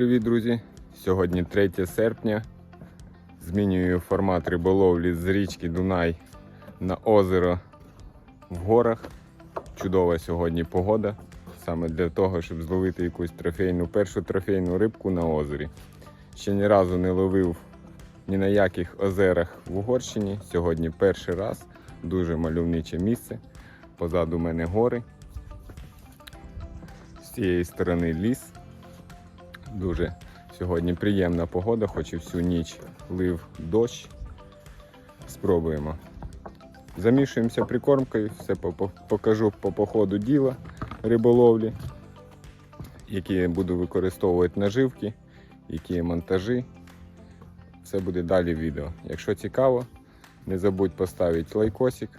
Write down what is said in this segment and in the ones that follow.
Привіт, друзі! Сьогодні 3 серпня. Змінюю формат риболовлі з річки Дунай на озеро в горах. Чудова сьогодні погода. Саме для того, щоб зловити якусь трофейну, першу трофейну рибку на озері. Ще ні разу не ловив ні на яких озерах в Угорщині. Сьогодні перший раз. Дуже мальовниче місце. Позаду мене гори. З цієї сторони ліс. Дуже сьогодні приємна погода, хоч і всю ніч лив дощ. Спробуємо. Замішуємося прикормкою, все по- по- покажу по походу діла риболовлі, які я буду використовувати наживки, які монтажі. Все буде далі в відео. Якщо цікаво, не забудь поставити лайкосик,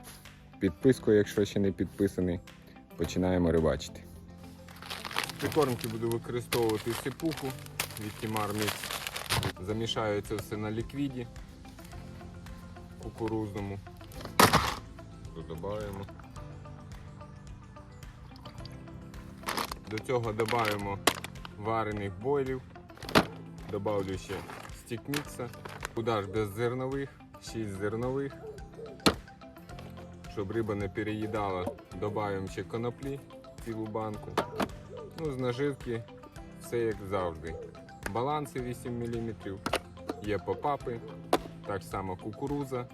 підписку, якщо ще не підписаний. Починаємо рибачити. Прикормки буду використовувати сипуху від Mix. Замішаю це все на ліквіді кукурузному. Додаємо. До цього додаємо варених бойлів. Добавлю ще стік мікса. Куда ж без зернових, 6 зернових. Щоб риба не переїдала, додаємо ще коноплі цілу банку. Ну, з наживки все як завжди. Баланси 8 мм, є попапи, так само кукуруза.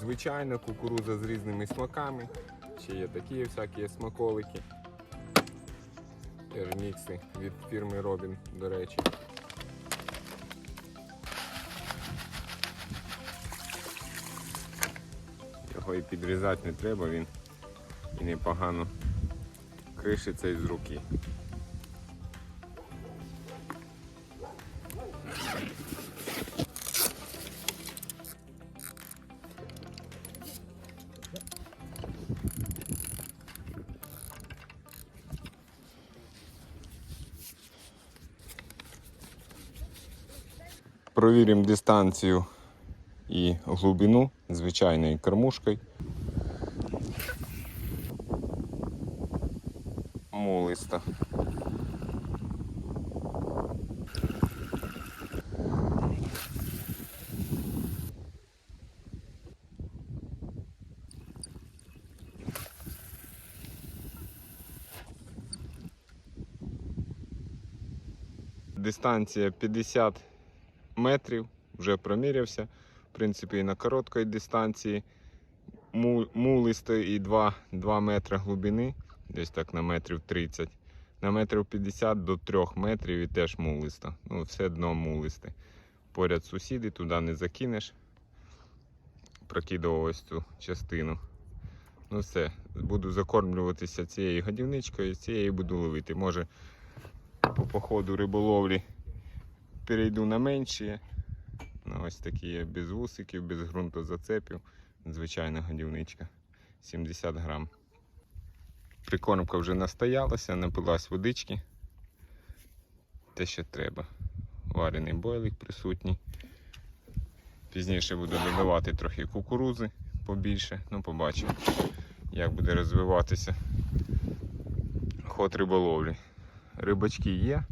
Звичайна кукуруза з різними смаками. Ще є такі всякі смаколики. Теж мікси від фірми Робін, до речі. Його і підрізати не треба, він і непогано кришиться із руки. Провіримо дистанцію і глибину звичайною кормушкою. Мулиста. Дистанція 50 метрів, вже промірявся. В принципі, і на короткій дистанції Му- мулистої і 2, 2 метри глибини, десь так на метрів 30. На метрів 50 до 3 метрів і теж мулисто. Ну, все дно мулисте. Поряд сусіди, туди не закинеш. Прокидував ось цю частину. Ну все, буду закормлюватися цією годівничкою, цією буду ловити. Може по походу риболовлі перейду на менші. Ну, ось такі є без вусиків, без ґрунтозацепів. Звичайна годівничка. 70 грам. Прикормка вже настоялася, напилась водички. Те, що треба. Варений бойлик присутній. Пізніше буду додавати трохи кукурузи побільше. Ну, побачимо, як буде розвиватися ход риболовлі. Рибачки є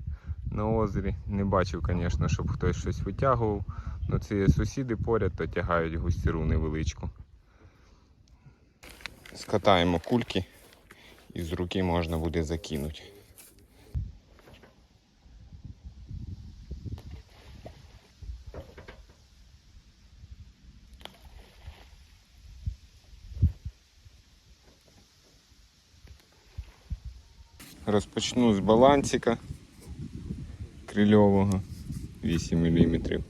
на озері. Не бачив, звісно, щоб хтось щось витягував. Ну, це сусіди поряд, то тягають густіру невеличку. Скатаємо кульки і з руки можна буде закинути. Розпочну з балансика крильового 8 мм.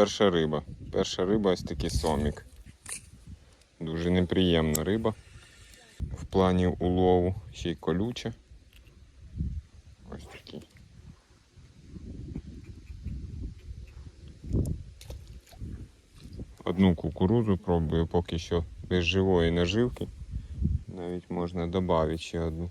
Перша риба. Перша риба ось такий сомік. Дуже неприємна риба. В плані улову ще й колюча. Ось такий. Одну кукурузу пробую поки що без живої наживки. Навіть можна додати ще одну.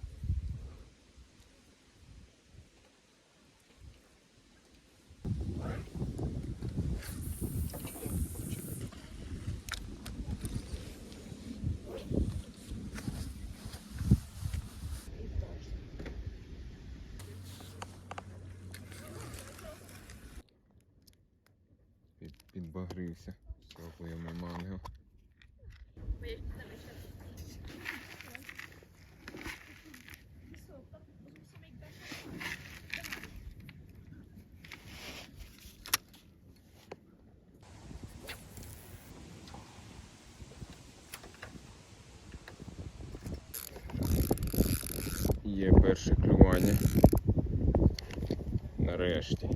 перше клювання. Нарешті.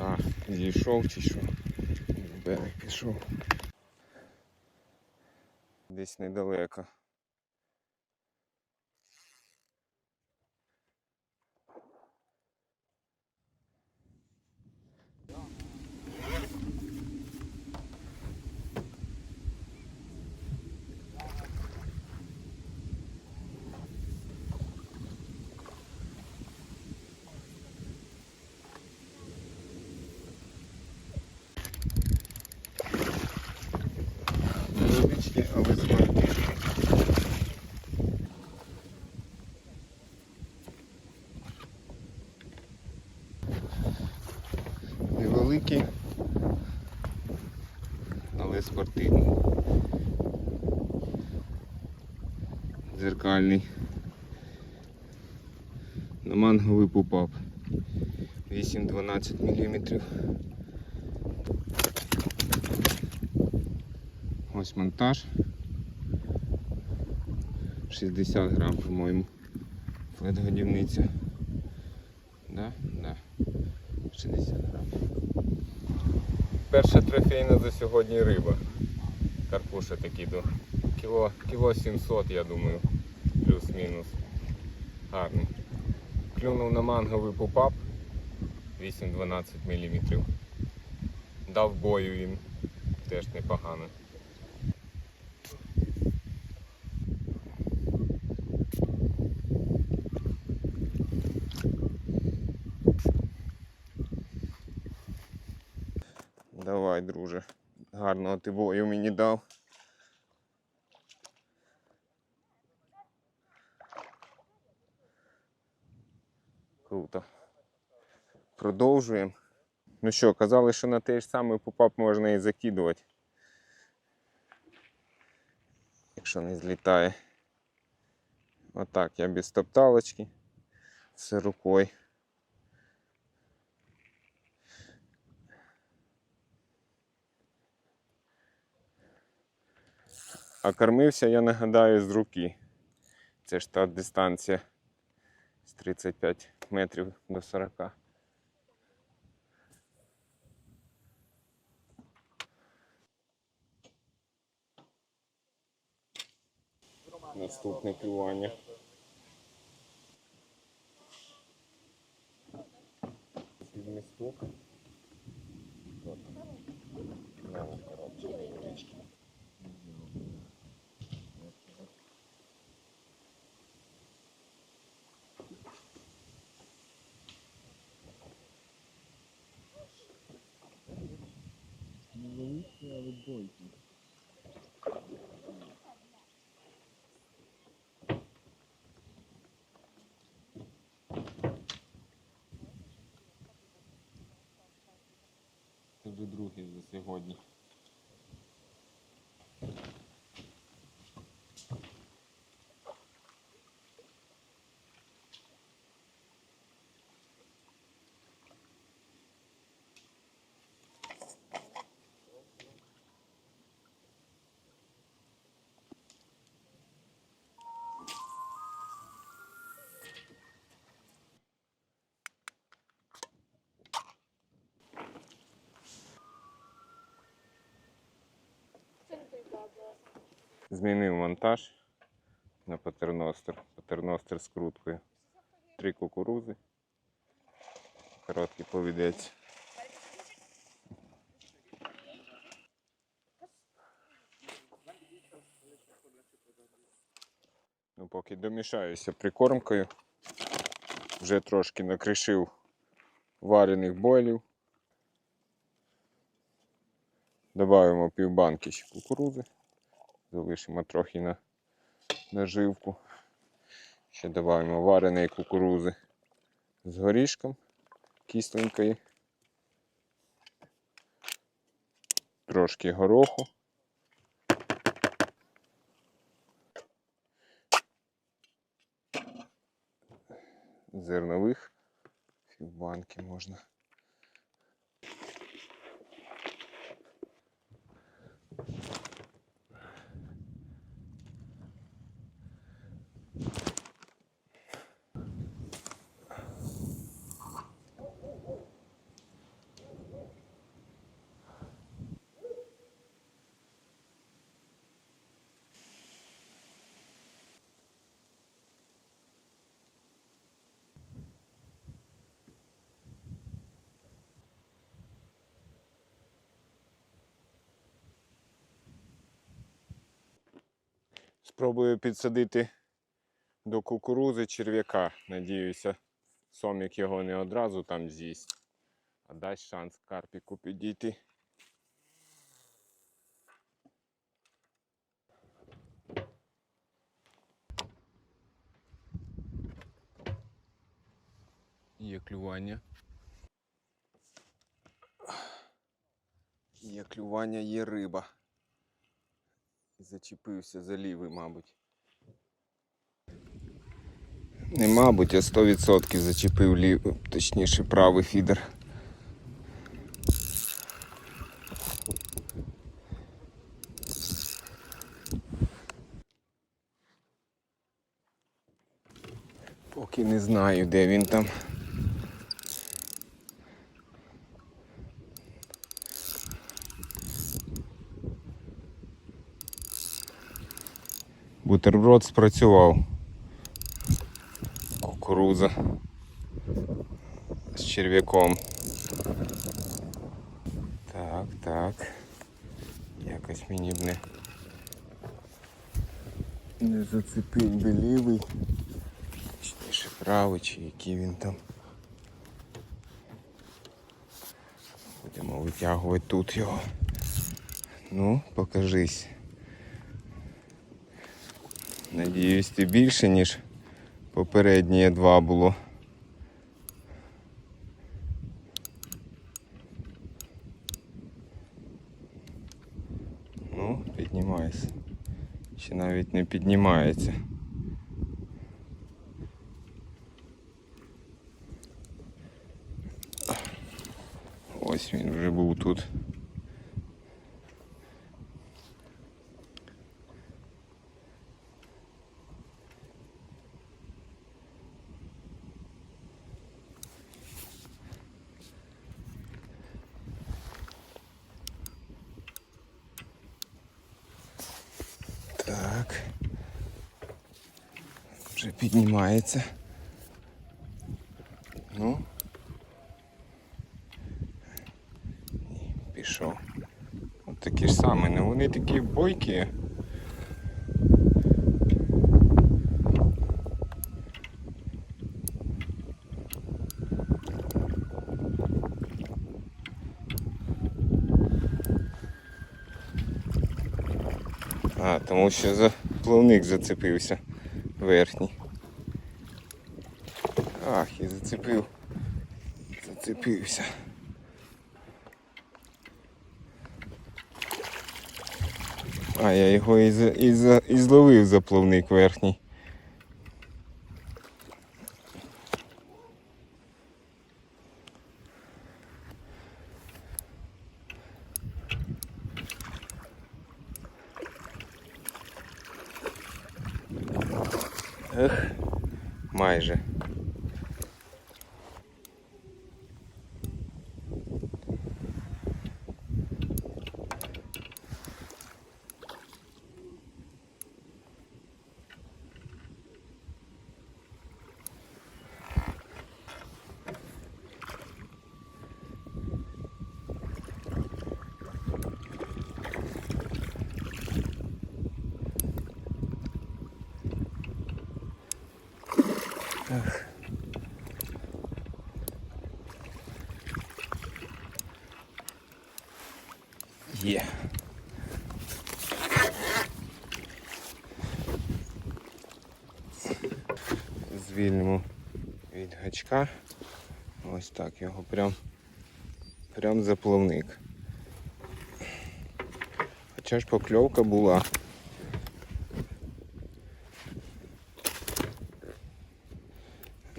А, зійшов чи що? В берег пішов. Десь недалеко. Але спортивні. Зеркальний. На манговий пупап. 8-12 мм. Ось монтаж. 60 грам, по-моєму. Флет-годівниця. Да? Да. 60 грам. Перша трофейна за сьогодні риба. Карпуша такий до кіло, кіло 700, я думаю, плюс-мінус. Гарний. Клюнув на манговий попап 8-12 мм. Дав бою він теж непогано. Ти бою мені дав. Круто. Продовжуємо. Ну що, казали, що на той ж самий попап можна і закидувати. Якщо не злітає. Отак, я без топталочки. Все рукою. А кормився, я нагадаю, з руки. Це ж та дистанція з 35 метрів до 40. Наступне клювання. Місток. Вже другий за сьогодні. Змінив монтаж на патерностер. Патерностер з круткою. Три кукурузи. Короткий повідець. Ну, поки домішаюся прикормкою. Вже трошки накришив варених бойлів. Добавимо півбанки ще кукурузи. Залишимо трохи на наживку. Ще додаємо вареної кукурузи з горішком кисленької. Трошки гороху. Зернових півбанки можна. Спробую підсадити до кукурузи черв'яка. Надіюся, сомік його не одразу там з'їсть, а дасть шанс карпіку підійти. Є клювання. Є клювання, є риба. Зачепився за лівий, мабуть. Не мабуть, а 100% зачепив лівий, точніше правий фідер. Поки не знаю, де він там. Бутерброд спрацював. Кукуруза з черв'яком. Так, так. Якось мені б не, не зацепив би лівий. Точніше правий, чи який він там. Будемо витягувати тут його. Ну, покажись. Надіюсь, ти більше, ніж попередні два було. Ну, піднімайся. Чи навіть не піднімається. Ось він вже був тут. Так. Піднімається. Ну. Пішов. От такі ж самі, ну вони такі бойкі. А, тому що за плавник зацепився верхній. Зацепив. Зацепився. А, я його і, і, за, і зловив за плавник верхній. Ех, майже. Є. звільнимо від гачка. Ось так його прям, прям за плавник. Хоча ж покльовка була.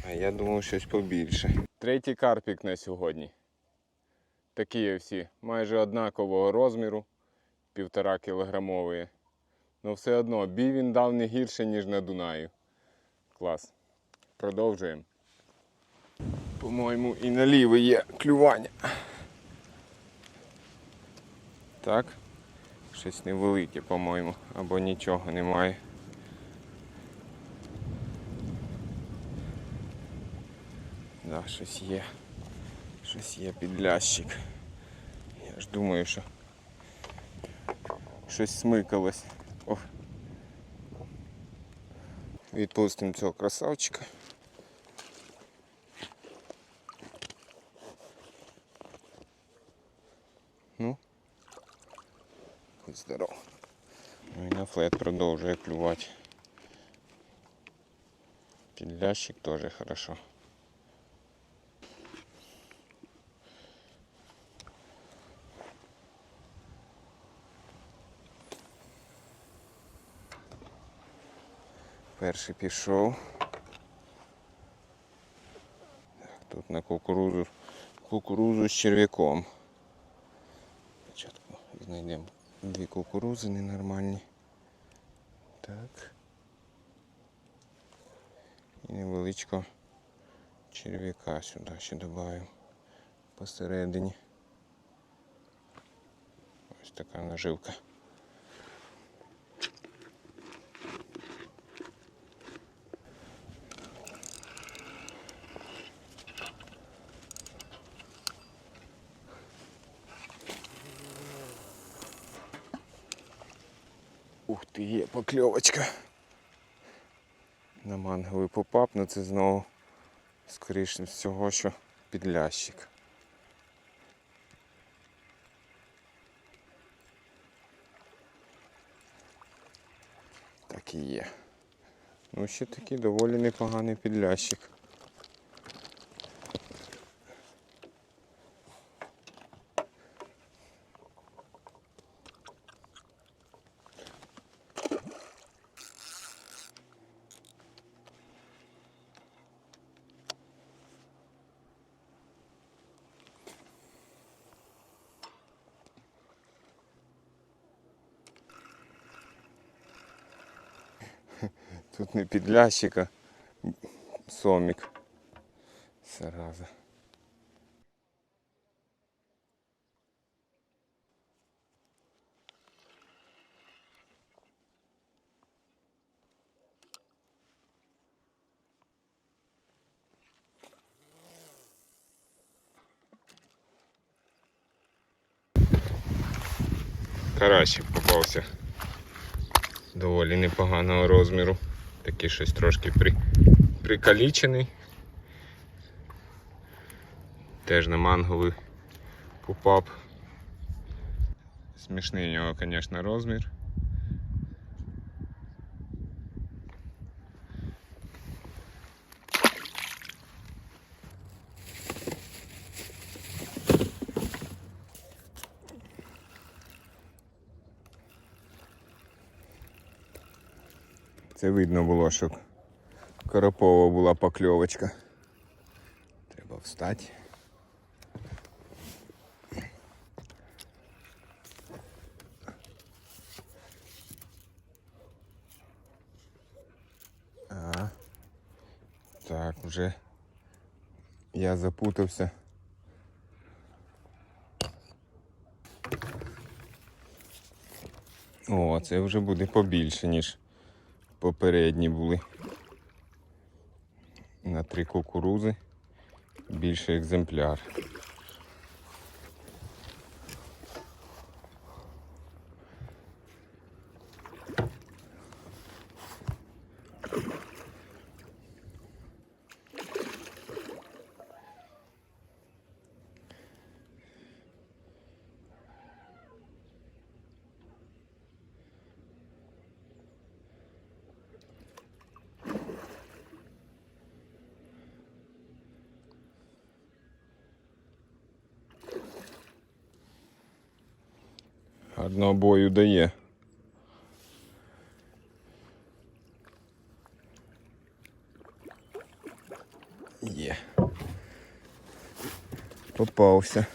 А я думав щось побільше. Третій карпік на сьогодні. Такі всі, майже однакового розміру, півтора кілограмової. Ну все одно, бій він дав не гірше, ніж на Дунаю. Клас. Продовжуємо. По-моєму, і на лівий є клювання. Так. Щось невелике, по-моєму, або нічого немає. Да, щось є. Щось є підлящик. Я ж думаю, що щось смикалось. О. Відпустимо цього красавчика. Здоров. Ну на флет продовжує клювати. Підлящик теж хорошо. Перший пішов. Так, тут на кукурузу, кукурузу з черв'яком. Спочатку знайдемо дві кукурузи ненормальні. Так. І невеличко черв'яка сюди ще додаю посередині. Ось така наживка. Ух ти, є покльовочка. На манговий попап, ну це знову скоріше всього, що підлящик. Так і є. Ну ще такий доволі непоганий підлящик. Тут не підлящик, а сомік. Зараза. Карасик попався доволі непоганого розміру. Такий щось трошки при, прикалічений. Теж на манговий попап. Смішний у нього, звісно, розмір. Це видно було, що Коропова була покльовочка. Треба встати. А, так, вже я запутався. О, це вже буде побільше, ніж попередні були. На три кукурузи. Більший екземпляр. Гарного бою дає. Є. Попався.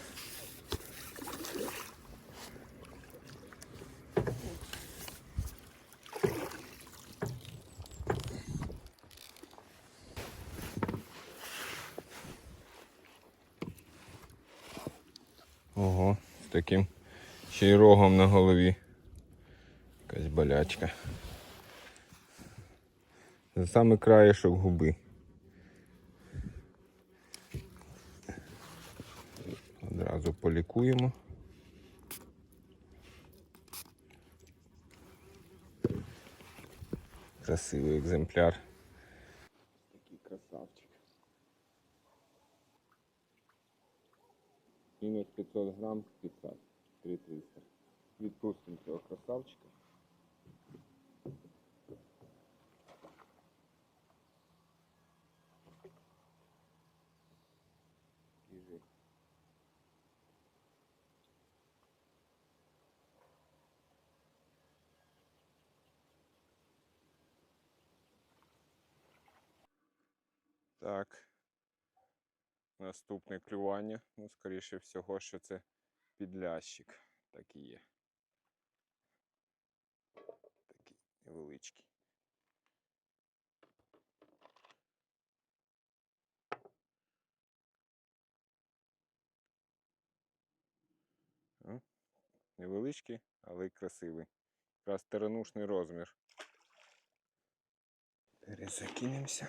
Ого, з ще й рогом на голові. Якась болячка. За саме краєшок губи. Одразу полікуємо. Красивий екземпляр. Такий красавчик. Мінус 500 грам 500, 3300. Відпустимо цього красавчика. Так. Наступне клювання. Ну, скоріше всього, що це підлящик. Так і є. Такий невеличкий. Невеличкий, але й красивий. Якраз теранушний розмір. Перезакинемося.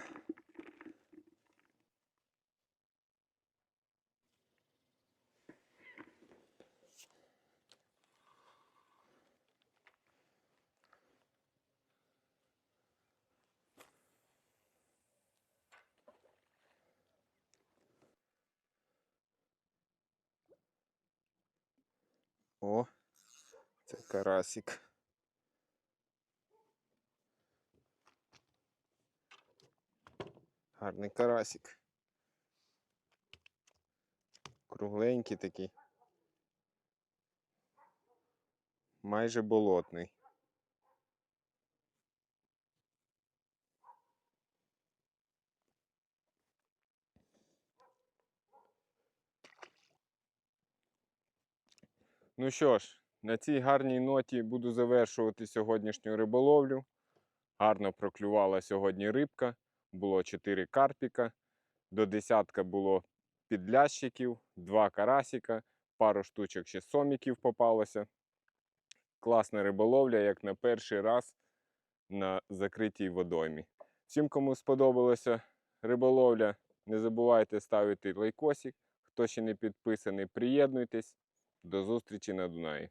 О, це карасик. Гарний карасик. Кругленький такий. Майже болотний. Ну що ж, на цій гарній ноті буду завершувати сьогоднішню риболовлю. Гарно проклювала сьогодні рибка. Було 4 карпіка, до десятка було підлящиків, 2 карасика, пару штучок ще соміків попалося. Класна риболовля, як на перший раз на закритій водоймі. Всім, кому сподобалася риболовля, не забувайте ставити лайкосик. Хто ще не підписаний, приєднуйтесь. До зустрічі на Дунаї.